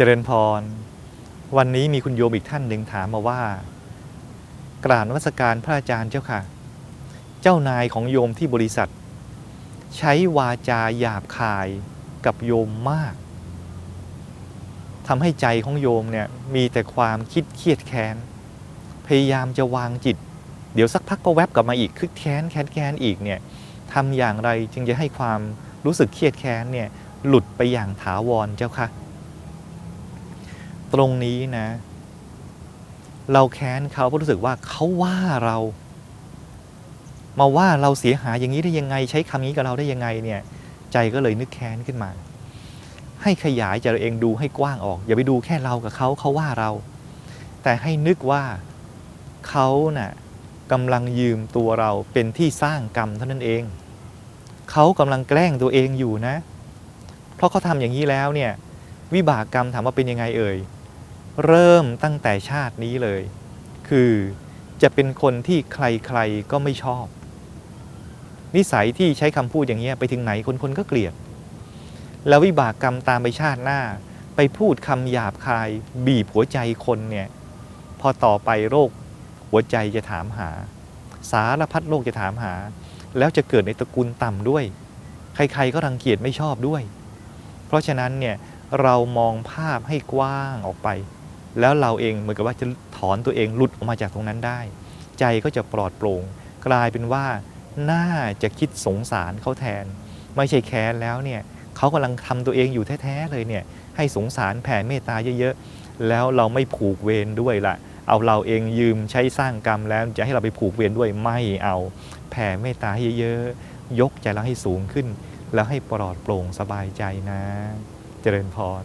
เจริญพร วันนี้มีคุณโยมอีกท่านหนึ่งถามมาว่า กราบนวัสการพระอาจารย์เจ้าค่ะ เจ้านายของโยมที่บริษัท ใช้วาจาหยาบคายกับโยมมากทำให้ใจของโยมเนี่ยมีแต่ความคิดเครียดแค้น พยายามจะวางจิต เดี๋ยวสักพักก็แวบกลับมาอีกคึกแค้นแค้นแค้นอีกเนี่ยทำอย่างไรจึงจะให้ความรู้สึกเครียดแค้นเนี่ยหลุดไปอย่างถาวรเจ้าค่ะ ตรงนี้นะ เราแค้นเขาเพราะรู้สึกว่าเขาว่าเรา มาว่าเราเสียหายอย่างนี้ได้ยังไง ใช้คำนี้กับเราได้ยังไงเนี่ย ใจก็เลยนึกแค้นขึ้นมา ให้ขยายใจเราเองดูให้กว้างออก อย่าไปดูแค่เรากับเขาเขาว่าเรา แต่ให้นึกว่าเขาน่ะกำลังยืมตัวเราเป็นที่สร้างกรรมเท่านั้นเอง เขากำลังแกล้งตัวเองอยู่นะ เพราะเขาทำอย่างนี้แล้วเนี่ย วิบากกรรมถามว่าเป็นยังไงเอ่ย เริ่มตั้งแต่ชาตินี้เลย คือจะเป็นคนที่ใครๆก็ไม่ชอบ นิสัยที่ใช้คำพูดอย่างเงี้ไปถึงไหนคนๆก็เกลียด แล้ววิบากกรรมตามไปชาติหน้า ไปพูดคำหยาบคาย บีบหัวใจคนเนี่ยพอต่อไปโรคหัวใจจะถามหา สารพัดโรคจะถามหา แล้วจะเกิดในตระกูลต่ำด้วย ใครๆก็รังเกียจไม่ชอบด้วย เพราะฉะนั้นเนี่ยเรามองภาพให้กว้างออกไป แล้วเราเองเหมือนกับว่าจะถอนตัวเองหลุดออกมาจากตรงนั้นได้ ใจก็จะปลอดโปร่งกลายเป็นว่าน่าจะคิดสงสารเขาแทน ไม่ใช่แค้นแล้วเนี่ยเขากำลังทำตัวเองอยู่แท้ๆเลยเนี่ยให้สงสารแผ่เมตตาเยอะๆแล้วเราไม่ผูกเวรด้วยละเอาเราเองยืมใช้สร้างกรรมแล้วจะให้เราไปผูกเวรด้วยไม่เอาแผ่เมตตาให้เยอะๆยกใจเราให้สูงขึ้น แล้วให้ปลอดโปร่งสบายใจนะ เจริญพร